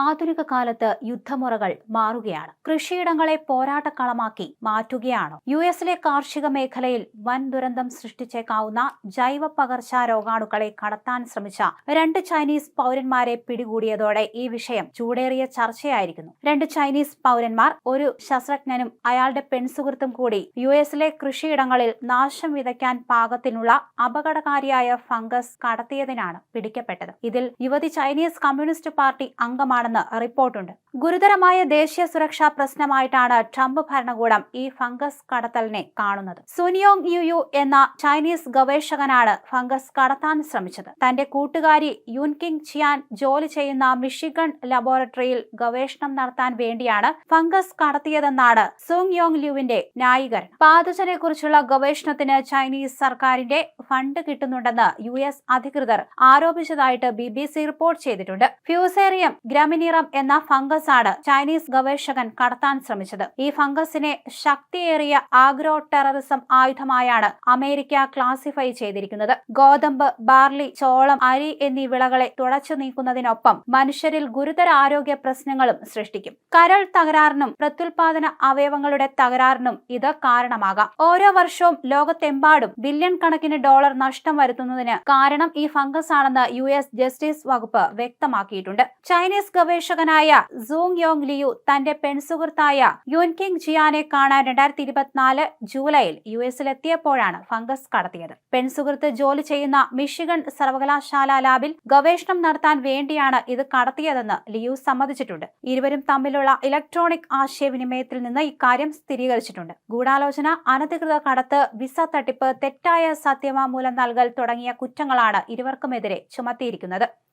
ആധുനിക കാലത്ത് യുദ്ധമുറകൾ മാറുകയാണ്. കൃഷിയിടങ്ങളെ പോരാട്ടക്കളമാക്കി മാറ്റുകയാണ്. യു എസിലെ കാർഷിക മേഖലയിൽ വൻ ദുരന്തം സൃഷ്ടിച്ചേക്കാവുന്ന ജൈവ പകർച്ചാ രോഗാണുക്കളെ കടത്താൻ ശ്രമിച്ച രണ്ട് ചൈനീസ് പൗരന്മാരെ പിടികൂടിയതോടെ ഈ വിഷയം ചൂടേറിയ ചർച്ചയായിരിക്കുന്നു. രണ്ട് ചൈനീസ് പൗരന്മാർ ഒരു ശാസ്ത്രജ്ഞനും അയാളുടെ പെൺസുഹൃത്തും കൂടി യു എസിലെ കൃഷിയിടങ്ങളിൽ നാശം വിതയ്ക്കാൻ പാകത്തിനുള്ള അപകടകാരിയായ ഫംഗസ് കടത്തിയതിനാണ് പിടിക്കപ്പെട്ടത്. ഇതിൽ യുവതി ചൈനീസ് കമ്മ്യൂണിസ്റ്റ് പാർട്ടി അംഗമാണെന്ന് റിപ്പോർട്ടുണ്ട്. ഗുരുതരമായ ദേശീയ സുരക്ഷാ പ്രശ്നമായിട്ടാണ് ട്രംപ് ഭരണകൂടം ഈ ഫംഗസ് കടത്തലിനെ കാണുന്നത്. സുനിയോങ് യുയു എന്ന ചൈനീസ് ഗവേഷകനാണ് ഫംഗസ് കടത്താൻ ശ്രമിച്ചത്. തന്റെ കൂട്ടുകാരി യുൻകിങ് ചിയാൻ ജോലി ചെയ്യുന്ന മിഷിഗൺ ലബോറട്ടറിയിൽ ഗവേഷണം നടത്താൻ വേണ്ടിയാണ് ഫംഗസ് കടത്തിയതെന്നാണ് സുങ് യോങ് ലുവിന്റെ ന്യായീകരണം. പാതജനെ കുറിച്ചുള്ള ഗവേഷണത്തിന് ചൈനീസ് സർക്കാരിന്റെ ഫണ്ട് കിട്ടുന്നുണ്ടെന്ന് യു എസ് അധികൃതർ ആരോപിച്ചതായിട്ട് ബി ബി സി റിപ്പോർട്ട് ചെയ്തിട്ടുണ്ട്. ഫ്യൂസേറിയം ഗ്രമിനിറം എന്ന ഫംഗസ് ആണ് ചൈനീസ് ഗവേഷകൻ കടത്താൻ ശ്രമിച്ചത്. ഈ ഫംഗസിനെ ശക്തിയേറിയ ആഗ്രോ ടെററിസം ആയുധമായാണ് അമേരിക്ക ക്ലാസിഫൈ ചെയ്തിരിക്കുന്നത്. ഗോതമ്പ് ബാർലി ചോളം അരി എന്നീ വിളകളെ തുടച്ചു നീക്കുന്നതിനൊപ്പം മനുഷ്യരിൽ ഗുരുതര ആരോഗ്യ പ്രശ്നങ്ങളും സൃഷ്ടിക്കും. കരൾ തകരാറിനും പ്രത്യുൽപാദന അവയവങ്ങളുടെ തകരാറിനും ഇത് കാരണമാകാം. ഓരോ വർഷവും ലോകത്തെമ്പാടും ബില്യൺ കണക്കിന് ഡോളർ നഷ്ടം വരുത്തുന്നതിന് കാരണം ഈ ഫംഗസ് ആണെന്ന് യു എസ് ജസ്റ്റിസ് വകുപ്പ് വ്യക്തമാക്കിയിട്ടുണ്ട്. ചൈനീസ് ഗവേഷകനായ സൂങ് യോങ് ലിയു തന്റെ പെൺസുഹൃത്തായ യുൻകിങ് ജിയാനെ കാണാൻ രണ്ടായിരത്തി ഇരുപത്തിനാല് ജൂലൈയിൽ യു എസിലെത്തിയപ്പോഴാണ് ഫംഗസ് കടത്തിയത്. പെൺസുഹൃത്ത് ജോലി ചെയ്യുന്ന മിഷിഗൺ സർവകലാശാല ലാബിൽ ഗവേഷണം നടത്താൻ വേണ്ടിയാണ് ഇത് കടത്തിയതെന്ന് ലിയു സമ്മതിച്ചിട്ടുണ്ട്. ഇരുവരും തമ്മിലുള്ള ഇലക്ട്രോണിക് ആശയവിനിമയത്തിൽ നിന്ന് ഇക്കാര്യം സ്ഥിരീകരിച്ചിട്ടുണ്ട്. ഗൂഢാലോചന അനധികൃത കടത്ത് വിസ തട്ടിപ്പ് തെറ്റായ സത്യവാങ്മൂലം നൽകൽ തുടങ്ങിയ കുറ്റങ്ങളാണ് ഇരുവർക്കുമെതിരെ ചുമത്തിയിരിക്കുന്നത്.